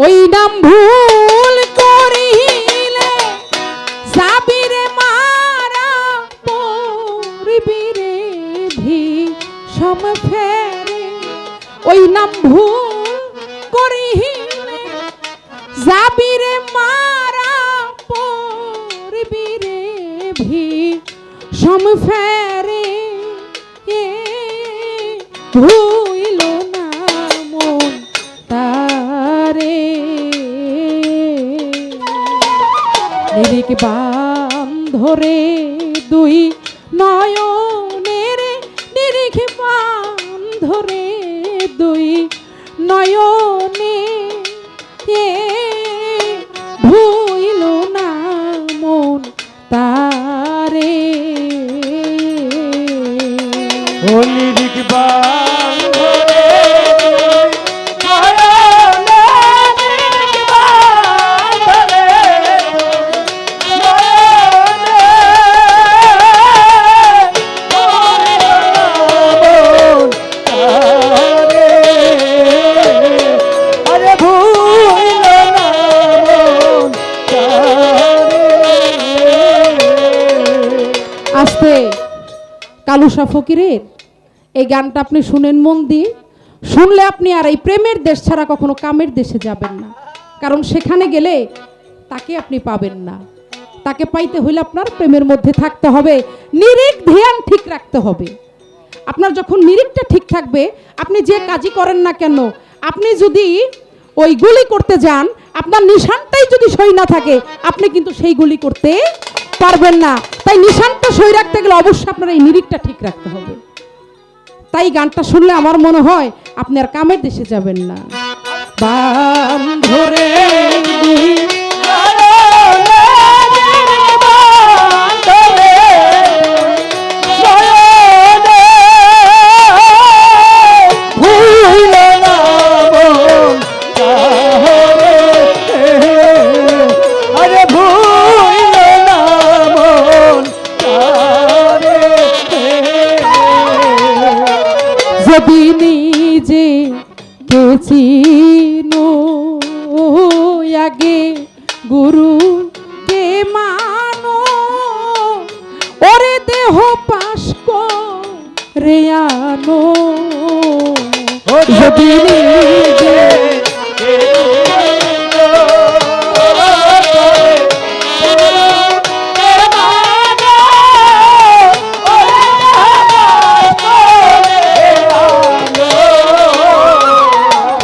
ওই নাম ভুল করিলে যাবিরে মারা পড়বিরে ভি সম ফেরে। ওই নাম ভুল করিলে যাবিরে মারা পড়বিরে ভি সম ফেরে। এ ধরে দুই নয়নের নিরিখ বাম ধরে দুই নয়নে এ ভুইল না মন তারে। ও নিরিক কালুসা ফকিরের। এই গানটা আপনি শুনেন মন দিয়ে। শুনলে আপনি আর এই প্রেমের দেশ ছাড়া কখনো কামের দেশে যাবেন না। কারণ সেখানে গেলে তাকে আপনি পাবেন না। তাকে পাইতে হইলে আপনার প্রেমের মধ্যে থাকতে হবে। নিরিক ধ্যান ঠিক রাখতে হবে। আপনার যখন নিরিকটা ঠিক থাকবে, আপনি যে কাজই করেন না কেন, আপনি যদি ওই গুলি করতে যান, আপনার নিশানটাই যদি সই না থাকে, আপনি কিন্তু সেই গুলি করতে পারবেন না। তাই নিশানটা সই রাখতে গেলে অবশ্যই আপনার এই নিরিখটা ঠিক রাখতে হবে। তাই গানটা শুনলে আমার মনে হয় আপনি আর কামের দেশে যাবেন না। বাম ধরে আগে গুরু কে মানো? ওরে দেহ পাশ রে আনো। যদি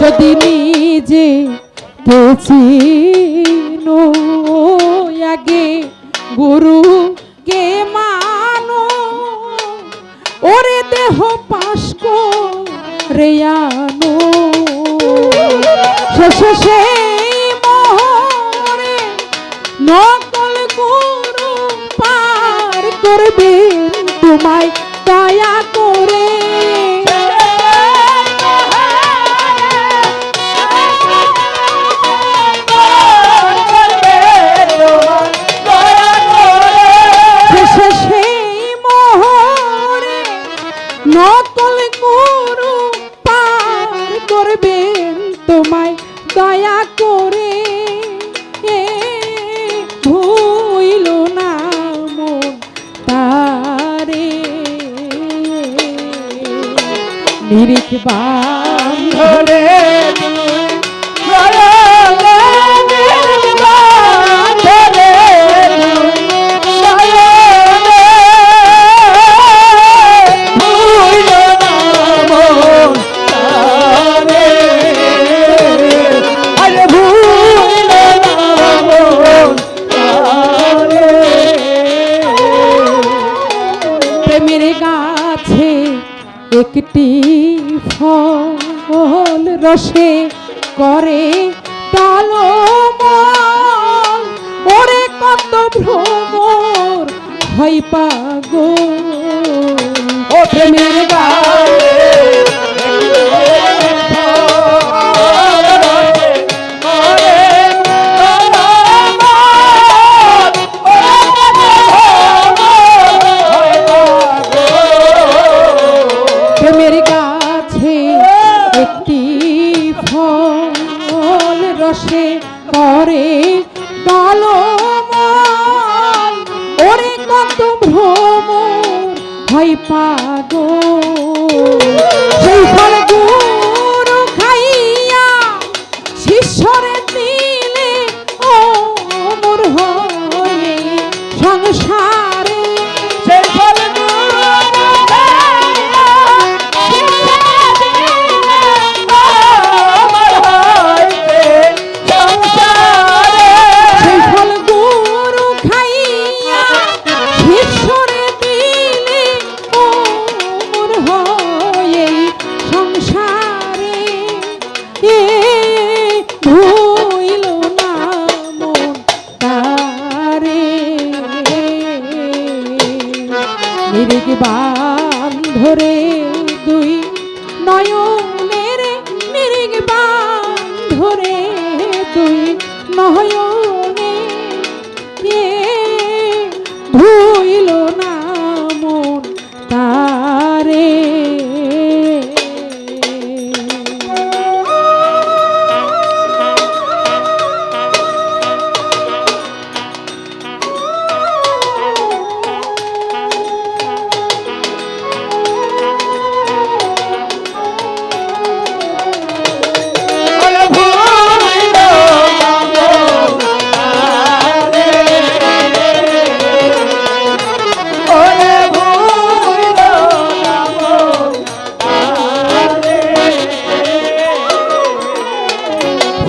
যদি নিজে গেছিনো আগে গুরু কে মানো? ওরে দেহ পাশ রে আনো। শেষে সেই মোহরে নকল গুরু পার করবেন তোমায়। নিরিখ একটি ফল রসে করে টলমল ওরে কত ভ্রমর হয় পাগল। ও প্রেমের গাছে ভ্রমণ ওরে কত ভ্রমণ হয় পাগল। সেই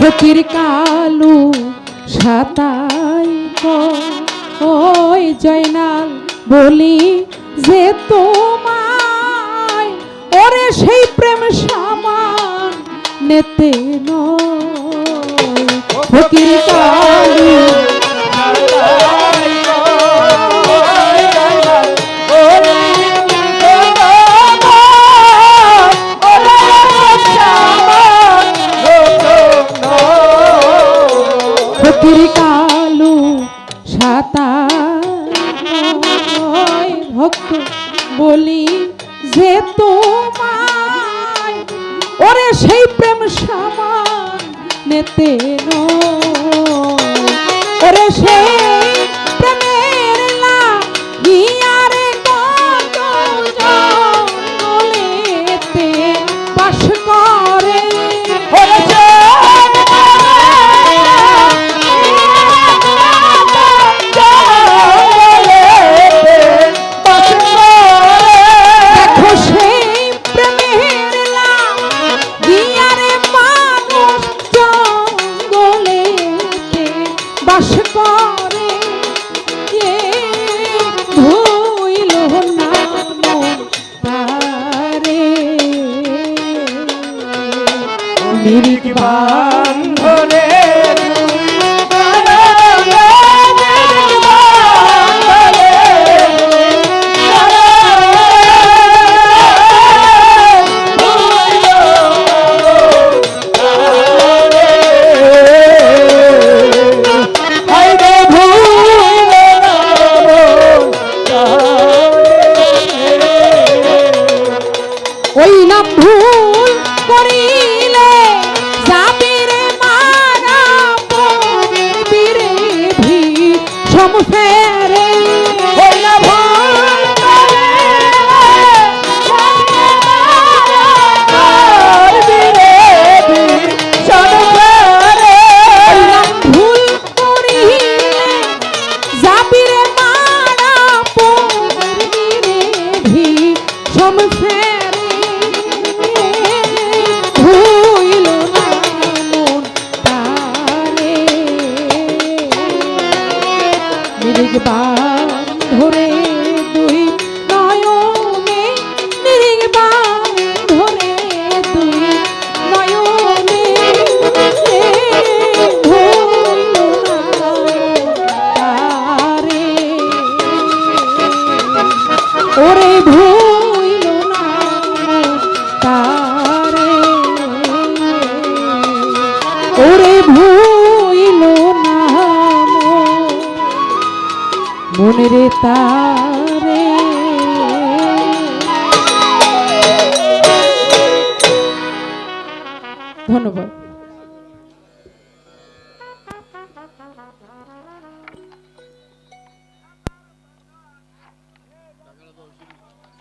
ফকির কালু সাতাই ওই জয়নাল বলি যে তোমায়, ওরে সেই প্রেম সামান নেতে নয়। ফকির কালু গিয়া ধরে মনেরে তারে। ধন্যবাদ।